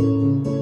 내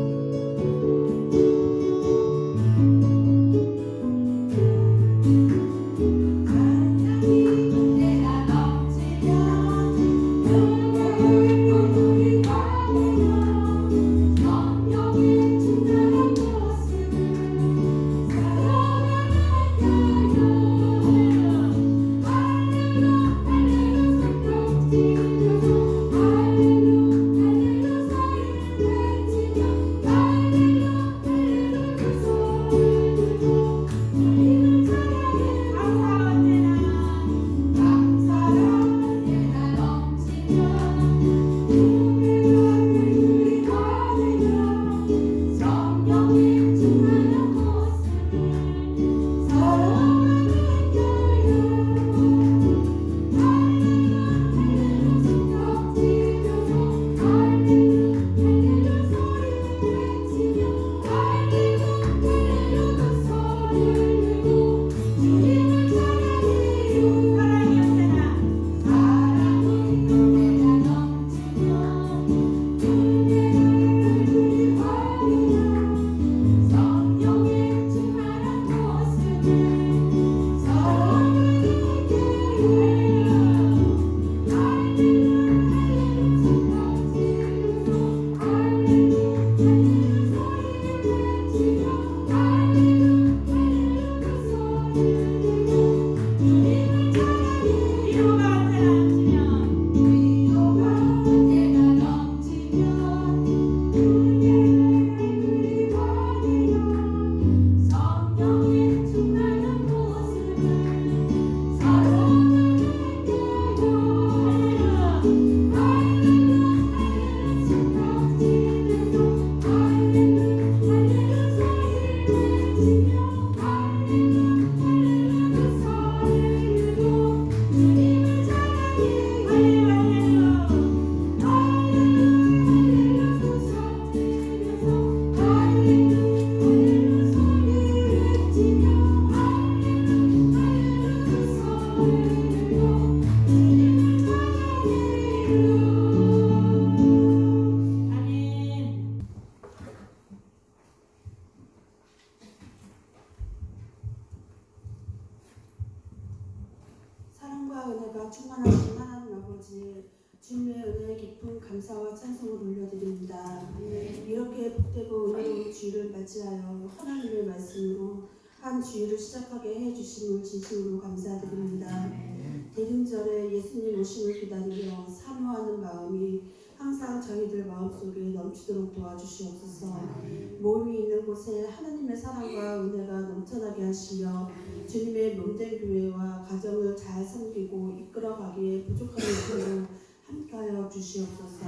곳에 하나님의 사랑과 은혜가 넘쳐나게 하시며 주님의 몸된 교회와 가정을 잘 섬기고 이끌어가기에 부족함이 없도록 함께하여 주시옵소서.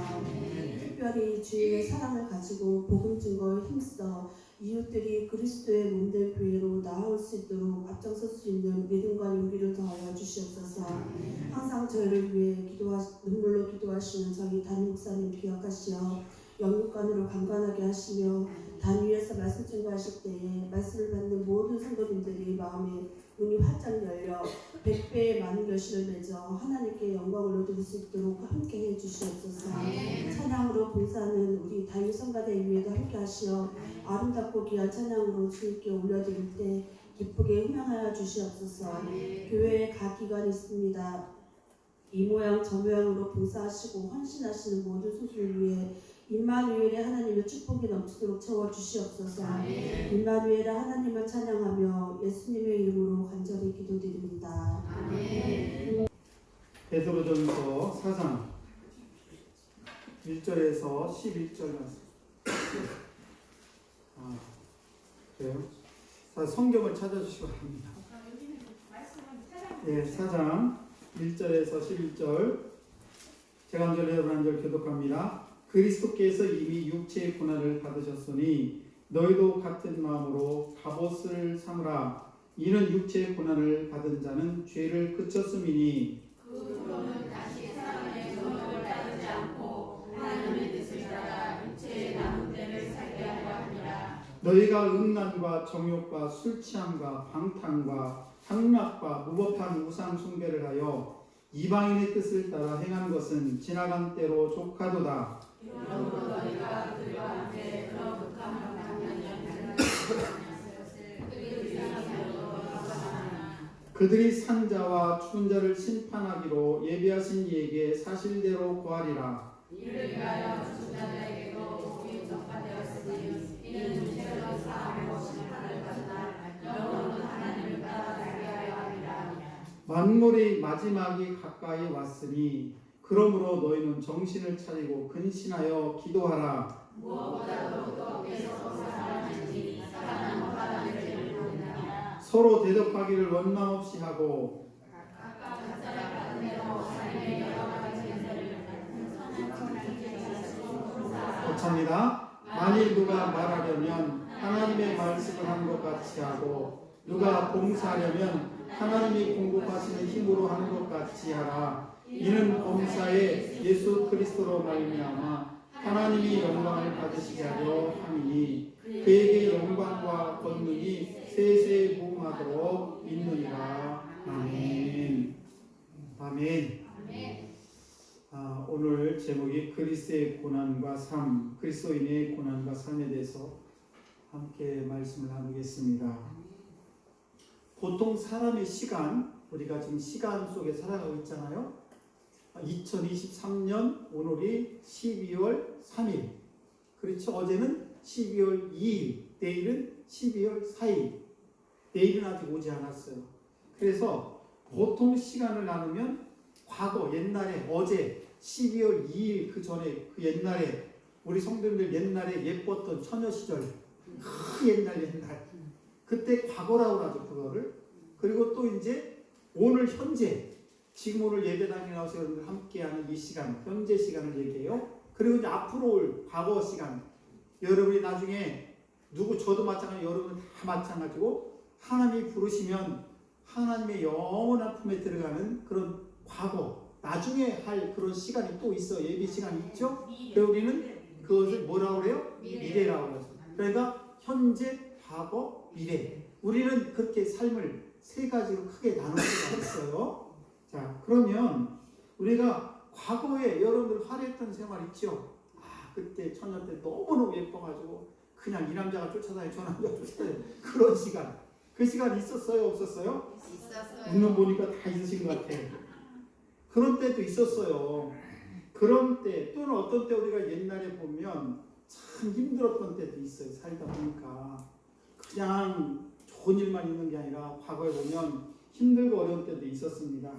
특별히 주님의 사랑을 가지고 복음 증거에 힘써 이웃들이 그리스도의 몸된 교회로 나아올 수 있도록 앞장설 수 있는 믿음과 용기를 더하여 주시옵소서. 항상 저희를 위해 기도하 눈물로 기도하시는 저희 담임 목사님 기억하시어 영육간으로 강건하게 하시며 단 위에서 말씀 증거하실 때에 말씀을 받는 모든 성도님들이 마음에 문이 활짝 열려 백배의 많은 결실을 맺어 하나님께 영광을 얻을 수 있도록 함께 해주시옵소서. 찬양으로 봉사하는 우리 다임 성가대 위에도 함께 하시어 아름답고 귀한 찬양으로 주님께 올려드릴 때 기쁘게 흥명하여 주시옵소서. 교회에 각 기관이 있습니다. 이 모양 저 모양으로 봉사하시고 헌신하시는 모든 소수를 위해 임마누엘의 하나님의 축복이 넘치도록 채워 주시옵소서. 임마누엘의 하나님을 찬양하며 예수님의 이름으로 간절히 기도드립니다. 베드로전서 4장 1절에서 11절 말씀. 아, 그래요? 자, 성경을 찾아주시기 바랍니다. 예, 4장 1절에서 11절 제가 한 절, 여러분 한절 교독합니다. 그리스도께서 이미 육체의 고난을 받으셨으니 너희도 같은 마음으로 갑옷을 삼으라. 이는 육체의 고난을 받은 자는 죄를 그쳤음이니 너희가 음란과 정욕과 술 취함과 방탕과 향락과 무법한 우상 숭배를 하여 이방인의 뜻을 따라 행한 것은 지나간 때로 족하도다. 그들이 산자와 죽은 자를 심판하기로 예비하신 이에게 사실대로 구하리라. 이를 위하여 죽은 자에게 만물의 마지막이 가까이 왔으니 그러므로 너희는 정신을 차리고 근신하여 기도하라. 서로 대적하기를 원망 없이 하고 고찹니다. 만일 누가 말하려면 하나님의 말씀을 하는 것 같이 하고 누가 봉사하려면 하나님이 공급하시는 힘으로 하는 것 같이 하라. 이는 범사에 예수 그리스도로 말미암아 하나님이 영광을 받으시게 하려 함이니 그에게 영광과 권능이 세세 무궁하도록 있느니라. 아멘. 아멘. 아, 오늘 제목이 그리스도의 고난과 삶, 그리스도인의 고난과 삶에 대해서 함께 말씀을 나누겠습니다. 보통 사람의 시간, 우리가 지금 시간 속에 살아가고 있잖아요. 2023년 오늘이 12월 3일. 그렇죠. 어제는 12월 2일, 내일은 12월 4일. 내일은 아직 오지 않았어요. 그래서 보통 시간을 나누면 과거 옛날에 어제 12월 2일 그 전에 그 옛날에 우리 성도님들 옛날에 예뻤던 처녀 시절 그 옛날 옛날 그때 과거라고 하죠 그거를 그리고 또 이제 오늘 현재 지금 오늘 예배당에 나와서 여러분들 함께하는 이 시간 현재 시간을 얘기해요 그리고 이제 앞으로 올 과거 시간 여러분이 나중에 누구 저도 마찬가지 여러분 다 마찬가지고 하나님이 부르시면 하나님의 영원한 품에 들어가는 그런 과거 나중에 할 그런 시간이 또 있어 예비 시간이 있죠. 그래서 우리는 그것을 뭐라고 그래요? 미래라고 그래요. 그러니까 현재, 과거, 미래. 우리는 그렇게 삶을 세 가지로 크게 나눌 수가 있어요. 자, 그러면 우리가 과거에 여러분들 화려했던 생활 있죠? 아, 그때 처녀 때 너무너무 예뻐가지고 그냥 이 남자가 쫓아다니 저 남자가 쫓아다니 그런 시간. 그 시간 있었어요? 없었어요? 있었어요. 눈을 보니까 다 있으신 것 같아. 그런 때도 있었어요. 그런 때 또는 어떤 때 우리가 옛날에 보면 참 힘들었던 때도 있어요. 살다 보니까 그냥 좋은 일만 있는 게 아니라 과거에 보면 힘들고 어려운 때도 있었습니다.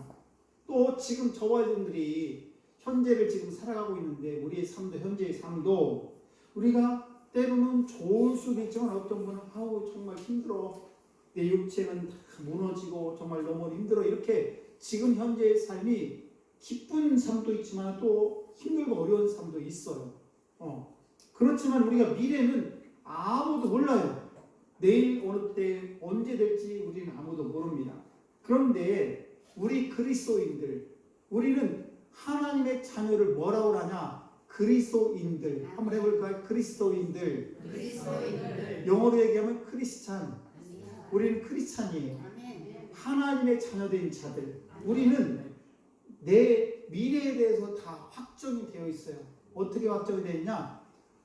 또 지금 저와 여러분들이 현재를 지금 살아가고 있는데 우리의 삶도 현재의 삶도 우리가 때로는 좋을 수도 있지만 어떤 분은 아우 정말 힘들어 내 육체는 다 무너지고 정말 너무 힘들어 이렇게 지금 현재의 삶이 기쁜 삶도 있지만 또 힘들고 어려운 삶도 있어요. 어. 그렇지만 우리가 미래는 아무도 몰라요. 내일 어느 때 언제 될지 우리는 아무도 모릅니다. 그런데 우리 그리스도인들 우리는 하나님의 자녀를 뭐라고 하냐? 그리스도인들 한번 해볼까요? 그리스도인들 그리스도인들 영어로 얘기하면 크리스찬 우리는 크리스찬이에요. 하나님의 자녀된 자들. 우리는 내 미래에 대해서 다 확정이 되어 있어요. 어떻게 확정이 되어 있냐?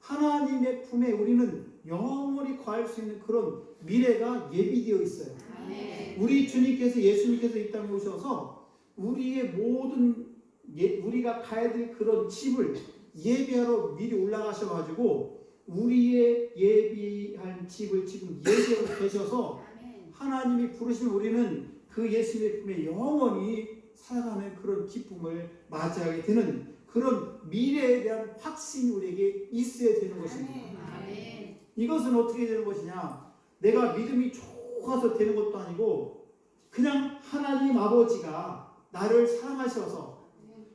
하나님의 품에 우리는 영원히 거할 수 있는 그런 미래가 예비되어 있어요. 아멘. 우리 주님께서 예수님께서 이 땅에 오셔서 우리의 모든 예, 우리가 가야 될 그런 집을 예비하러 미리 올라가셔가지고 우리의 예비한 집을 지금 예비하고 계셔서. 하나님이 부르시면 우리는 그 예수님의 품에 영원히 살아가는 그런 기쁨을 맞이하게 되는 그런 미래에 대한 확신이 우리에게 있어야 되는 것입니다. 이것은 어떻게 되는 것이냐? 내가 믿음이 좋아서 되는 것도 아니고 그냥 하나님 아버지가 나를 사랑하셔서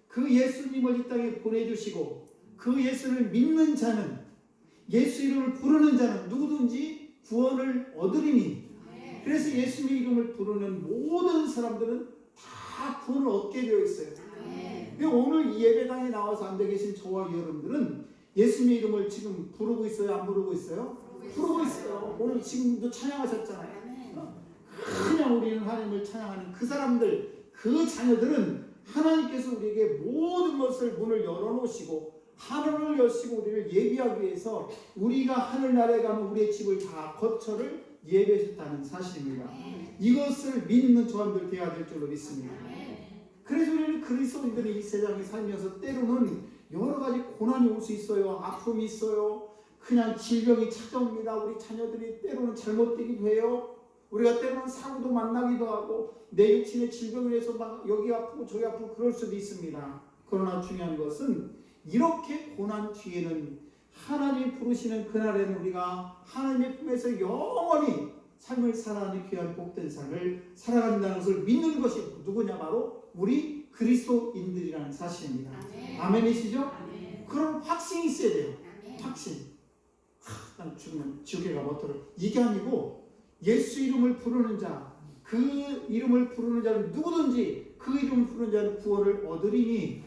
그 예수님을 이 땅에 보내주시고 그 예수를 믿는 자는 예수 이름을 부르는 자는 누구든지 구원을 얻으리니. 그래서 예수님 이름을 부르는 모든 사람들은 다 구원을 얻게 되어 있어요. 오늘 이 예배당에 나와서 앉아 계신 저와 여러분들은 예수님의 이름을 지금 부르고 있어요? 안 부르고 있어요? 부르고 있어요. 오늘 지금도 찬양하셨잖아요. 그냥 우리는 하나님을 찬양하는 그 사람들, 그 자녀들은 하나님께서 우리에게 모든 것을 문을 열어놓으시고 하늘을 여시고 우리를 예비하기 위해서 우리가 하늘나라에 가면 우리의 집을 다 거처를 예배하셨다는 사실입니다. 이것을 믿는 저함들 되어야 될 줄로 믿습니다. 그래서 우리는 그리스도인들이 이 세상에 살면서 때로는 여러 가지 고난이 올 수 있어요. 아픔이 있어요. 그냥 질병이 찾아옵니다. 우리 자녀들이 때로는 잘못되기도 해요. 우리가 때로는 사고도 만나기도 하고 내 육신의 질병을 해서 막 여기 아프고 저기 아프고 그럴 수도 있습니다. 그러나 중요한 것은 이렇게 고난 뒤에는 하나님 부르시는 그날에는 우리가 하나님의 품에서 영원히 삶을 살아가는 귀한 복된 삶을 살아간다는 것을 믿는 것이 누구냐 바로 우리 그리스도인들이라는 사실입니다. 아멘 이시죠? 그런 확신이 있어야 돼요. 확신. 하, 난 죽으면 지옥에 어떡해. 이게 아니고 예수 이름을 부르는 자, 그 이름을 부르는 자는 누구든지 그 이름을 부르는 자는 구원을 얻으리니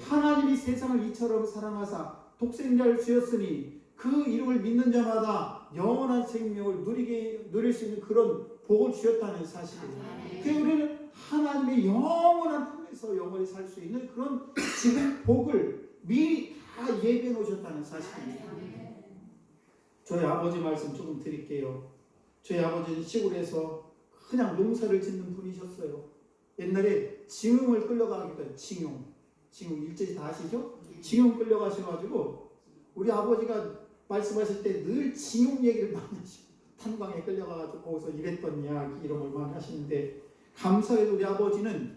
하나님이 세상을 이처럼 사랑하사 독생자를 주었으니 그 이름을 믿는 자마다 영원한 생명을 누리게 누릴 수 있는 그런 복을 주셨다는 사실이에요. 그 우리는 하나님의 영원한 품에서 영원히 살 수 있는 그런 지금 복을 미리 다 예배해 놓으셨다는 사실입니다. 저희 아버지 말씀 조금 드릴게요. 저희 아버지는 시골에서 그냥 농사를 짓는 분이셨어요. 옛날에 징용을 끌려가기도 해요. 징용. 징용 일제히 다 아시죠? 징용 끌려가셔가지고 우리 아버지가 말씀하실 때 늘 징용 얘기를 많이 하시고 탄광에 끌려가가지고 거기서 일했던 이야기 이런 걸 많이 하시는데 감사해도 우리 아버지는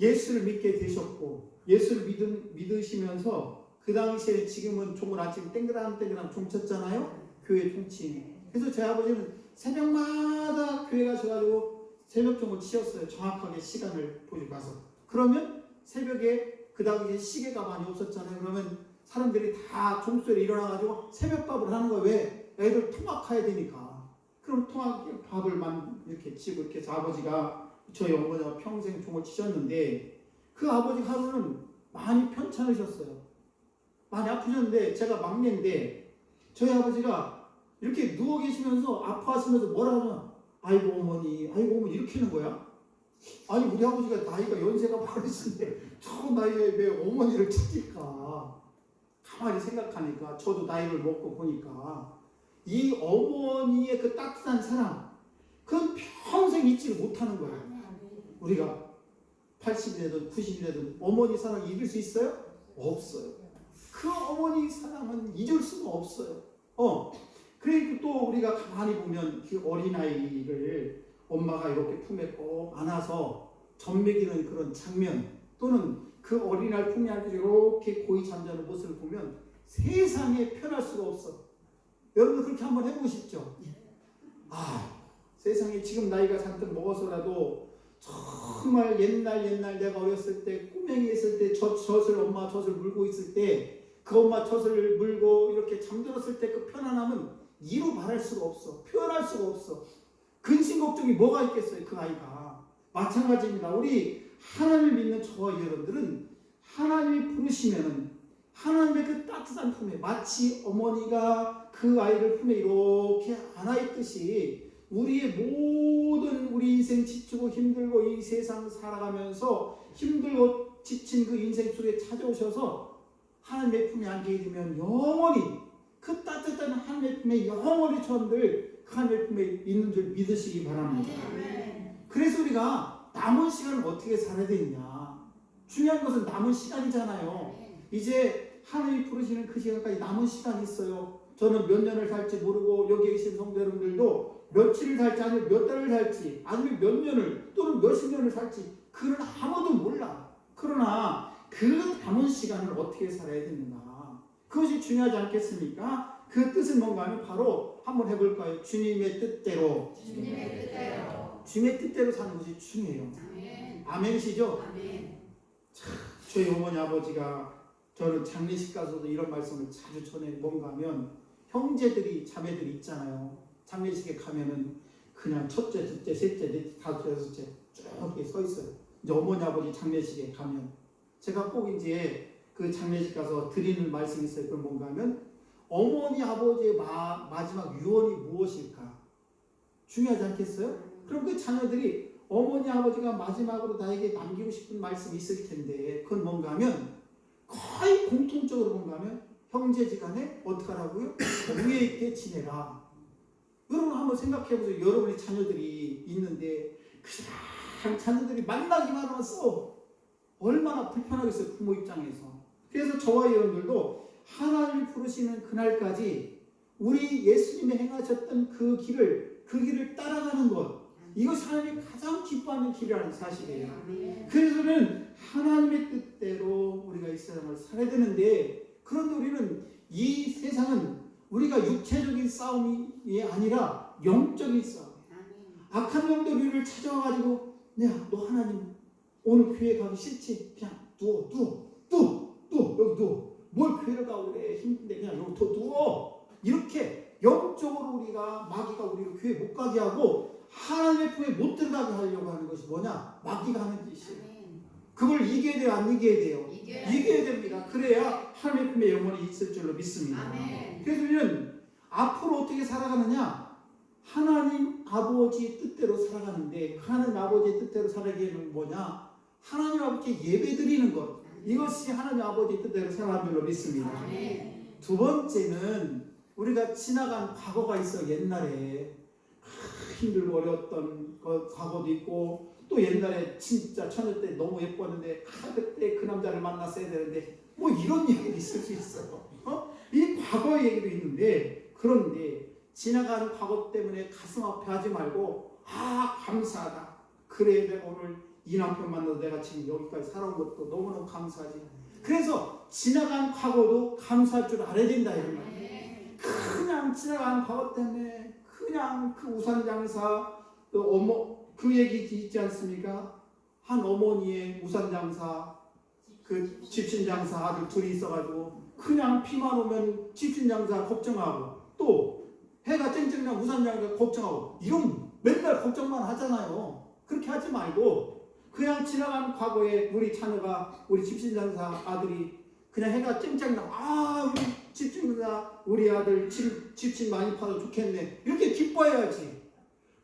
예수를 믿게 되셨고 예수를 믿은, 믿으시면서 그 당시에 지금은 종을 아침 땡그랑땡그랑 종 쳤잖아요. 교회 종치. 그래서 제 아버지는 새벽마다 교회 가셔가지고 새벽 종을 치었어요. 정확하게 시간을 보고 가서. 그러면 새벽에 그 당시에 시계가 많이 없었잖아요. 그러면 사람들이 다 종소리에 일어나가지고 새벽밥을 하는 거예요. 왜? 애들 통학해야 되니까. 그럼 통학 밥을 만 이렇게 치고 이렇게 해서 아버지가 저희 어머니가 평생 종을 치셨는데 그 아버지 하루는 많이 편찮으셨어요. 많이 아프셨는데 제가 막내인데 저희 아버지가 이렇게 누워 계시면서 아파하시면서 뭐라 하냐? 아이고 어머니 아이고 어머니 이렇게 하는 거야? 아니 우리 아버지가 나이가 연세가 많으신데 저 나이에 왜 어머니를 찾을까? 가만히 생각하니까 저도 나이를 먹고 보니까 이 어머니의 그 따뜻한 사랑 그건 평생 잊지를 못하는 거예요 우리가 80이라도 90이라도 어머니 사랑 잊을 수 있어요? 없어요 그 어머니 사랑은 잊을 수가 없어요. 어. 그리고 또 우리가 가만히 보면 그 어린아이를 엄마가 이렇게 품에 꼭 안아서 젖먹이는 그런 장면 또는 그 어린아이 품에 안고 이렇게 고이 잠자는 모습을 보면 세상에 편할 수가 없어. 여러분 그렇게 한번 해보고 싶죠? 아, 세상에 지금 나이가 잔뜩 먹어서라도 정말 옛날 옛날 내가 어렸을 때 꼬맹이 있을 때 젖, 젖을 엄마 젖을 물고 있을 때 그 엄마 젖을 물고 이렇게 잠들었을 때 그 편안함은 이루 말할 수가 없어. 표현할 수가 없어. 근심 걱정이 뭐가 있겠어요, 그 아이가. 마찬가지입니다. 우리 하나님을 믿는 저와 여러분들은 하나님이 부르시면은 하나님의 그 따뜻한 품에 마치 어머니가 그 아이를 품에 이렇게 안아있듯이 우리의 모든 우리 인생 지치고 힘들고 이 세상 살아가면서 힘들고 지친 그 인생 속에 찾아오셔서 하나님의 품에 안게 되면 영원히 그 따뜻한 하나님의 품에 영원히 저들 그 하나님의 품에 있는 줄 믿으시기 바랍니다. 그래서 우리가 남은 시간을 어떻게 살아야 되느냐. 중요한 것은 남은 시간이잖아요. 이제 하나님이 부르시는 그 시간까지 남은 시간이 있어요. 저는 몇 년을 살지 모르고 여기 계신 성도 여러분들도 며칠을 살지 아니면 몇 달을 살지 아니면 몇 년을 또는 몇십 년을 살지 그는 아무도 몰라. 그러나 그 남은 시간을 어떻게 살아야 되는가. 그것이 중요하지 않겠습니까? 그 뜻은 뭔가 하면 바로 한번 해볼까요? 주님의 뜻대로. 주님의 뜻대로. 주님의 뜻대로 사는 것이 중요해요. 아멘. 아멘이시죠? 아멘. 저희 어머니 아버지가 저는 장례식 가서도 이런 말씀을 자주 전해 뭔가 하면 형제들이 자매들이 있잖아요. 장례식에 가면은 그냥 첫째, 둘째, 셋째, 넷째, 다섯째, 여섯째 쭉 이렇게 서 있어요. 이제 어머니 아버지 장례식에 가면 제가 꼭 이제 그 장례식 가서 드리는 말씀이 있어요. 그건 뭔가 하면 어머니 아버지의 마, 마지막 유언이 무엇일까? 중요하지 않겠어요? 그럼 그 자녀들이 어머니 아버지가 마지막으로 나에게 남기고 싶은 말씀이 있을 텐데 그건 뭔가 하면 거의 공통적으로 뭔가 하면 형제지간에 어떡하라고요? 우애 있게 지내라. 여러분 한번 한번 생각해 보세요. 여러분의 자녀들이 있는데 그냥 자녀들이 만나기만 하면서 얼마나 불편하겠어요. 부모 입장에서. 그래서 저와 여러분들도 하나님이 부르시는 그날까지 우리 예수님이 행하셨던 그 길을 그 길을 따라가는 것 이것이 하나님이 가장 기뻐하는 길이라는 사실이에요. 그래서는 하나님의 뜻대로 우리가 이 세상을 살아야 되는데 그런데 우리는 이 세상은 우리가 육체적인 싸움이 아니라 영적인 싸움. 악한 영들 우리를 찾아와가지고 야너 하나님 오늘 교회 가기 싫지? 그냥 누워 누워 누워 누워 여기 누워. 뭘 교회를 가고 그래? 힘든데 그냥 여기 더 누워. 이렇게 영적으로 우리가 마귀가 우리를 교회 못 가게 하고 하나님의 품에 못 들어가게 하려고 하는 것이 뭐냐? 마귀가 하는 짓이에요 그걸 이겨야 돼요? 안 이겨야 돼요? 이겨야 됩니다. 그래야 하나님의 품에 영원히 있을 줄로 믿습니다. 아멘. 그래서 우리는 앞으로 어떻게 살아가느냐? 하나님 아버지의 뜻대로 살아가는데 그 하나님 아버지의 뜻대로 살아가기에는 뭐냐? 하나님 아버지께 예배 드리는 것. 이것이 하나님 아버지의 뜻대로 살아가는 줄로 믿습니다. 아멘. 두 번째는 우리가 지나간 과거가 있어. 옛날에 아, 힘들고 어려웠던 그 과거도 있고 또 옛날에 진짜 처녀 때 너무 예뻤는데 아, 그때 그 남자를 만났어야 되는데 뭐 이런 얘기도 있을 수 있어요 어? 이 과거 얘기도 있는데 그런데 지나간 과거 때문에 가슴 아파 하지 말고 아 감사하다. 그래 내가 오늘 이 남편 만나서 내가 지금 여기까지 살아온 것도 너무너무 감사하지. 그래서 지나간 과거도 감사할 줄 알아야 된다 이런 말이에요 그냥 지나간 과거 때문에 그냥 그 우산 장사 또 어머 그 얘기 있지 않습니까? 한 어머니의 우산 장사 그 집신 장사 아들 둘이 있어가지고 그냥 비만 오면 집신 장사 걱정하고 또 해가 쨍쨍나 우산 장사 걱정하고 이런 맨날 걱정만 하잖아요. 그렇게 하지 말고 그냥 지나간 과거에 우리 자녀가 우리 집신 장사 아들이 그냥 해가 쨍쨍나 아 우리 집신자 우리 아들 집, 집신 많이 팔아 좋겠네 이렇게 기뻐해야지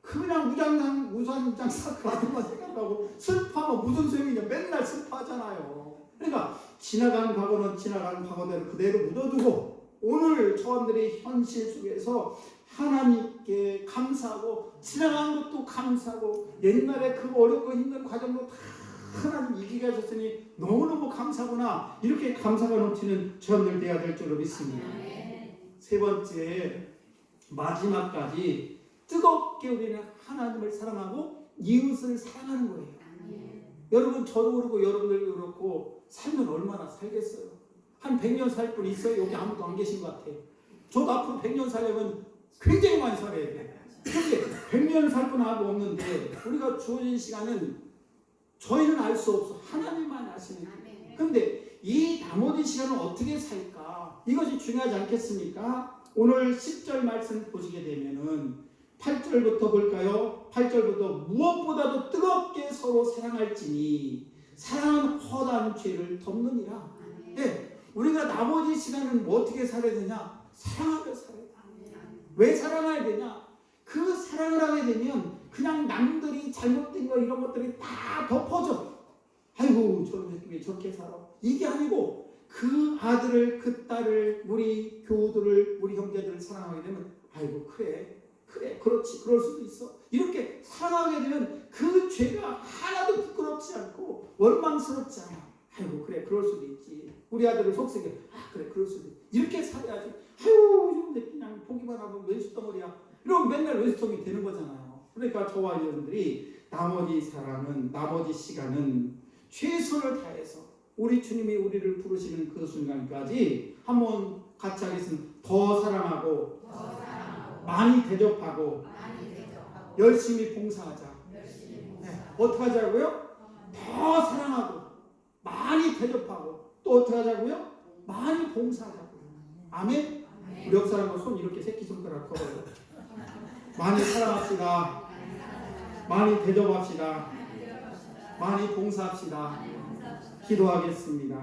그냥 무장장 우산장사 그 아들만 생각하고 슬퍼하면 무슨 소용이냐. 맨날 슬퍼하잖아요. 그러니까 지나간 과거는 지나간 과거대로 그대로 묻어두고 오늘 저들의 현실 속에서 하나님께 감사하고 지나간 것도 감사하고 옛날에 그 어렵고 힘든 과정도 다 하나님 이기게 하셨으니 너무너무 감사구나. 이렇게 감사가 넘치는 저들 돼야 될 줄로 믿습니다. 세 번째 마지막까지 뜨겁게 우리는 하나님을 사랑하고 이웃을 사랑하는 거예요. 여러분 저도 그렇고 여러분들도 그렇고 살면 얼마나 살겠어요. 한 100년 살 분 있어요? 여기 아무도 안 계신 것 같아요. 저도 앞으로 100년 살려면 굉장히 많이 살아야 돼. 그런데 100년 살 분 아무 없는데 우리가 주어진 시간은 저희는 알 수 없어. 하나님만 아시는 거예요. 그런데 이 나머지 시간을 어떻게 살까? 이것이 중요하지 않겠습니까? 오늘 10절 말씀 보시게 되면은 8절부터 볼까요? 8절부터 무엇보다도 뜨겁게 서로 사랑할지니 사랑은 허다한 죄를 덮느니라. 네, 우리가 나머지 시간은 뭐 어떻게 살아야 되냐? 사랑하며 살아야 돼. 왜 사랑해야 되냐? 그 사랑을 하게 되면 그냥 남들이 잘못된 거 이런 것들이 다 덮어져. 아이고 저왜 저렇게 살아? 이게 아니고 그 아들을 그 딸을 우리 교우들을 우리 형제들을 사랑하게 되면 아이고 그래 그래 그렇지 그럴 수도 있어. 이렇게 사랑하게 되면 그 죄가 하나도 부끄럽지 않고 원망스럽지 않아. 아이고 그래 그럴 수도 있지. 우리 아들을 속삭여 아 그래 그럴 수도 있지. 이렇게 살아야지. 아유 근데 그냥 보기만 하면 왼수덩어리야. 이러면 맨날 왼수덩이 되는 거잖아요. 그러니까 저와 여러분들이 나머지 사람은 나머지 시간은 최선을 다해서 우리 주님이 우리를 부르시는 그 순간까지 한번 같이 하겠습니다. 더 사랑하고 많이 대접하고 열심히 봉사하자. 네. 어떻게 하자고요? 더 사랑하고 많이 대접하고 또 어떻게 하자고요? 많이 봉사하자고요. 아멘. 우리 옆 사람과 손 이렇게 새끼손가락 걸어요. 많이 사랑합시다. 많이 대접합시다. 많이 봉사합시다. 기도하겠습니다.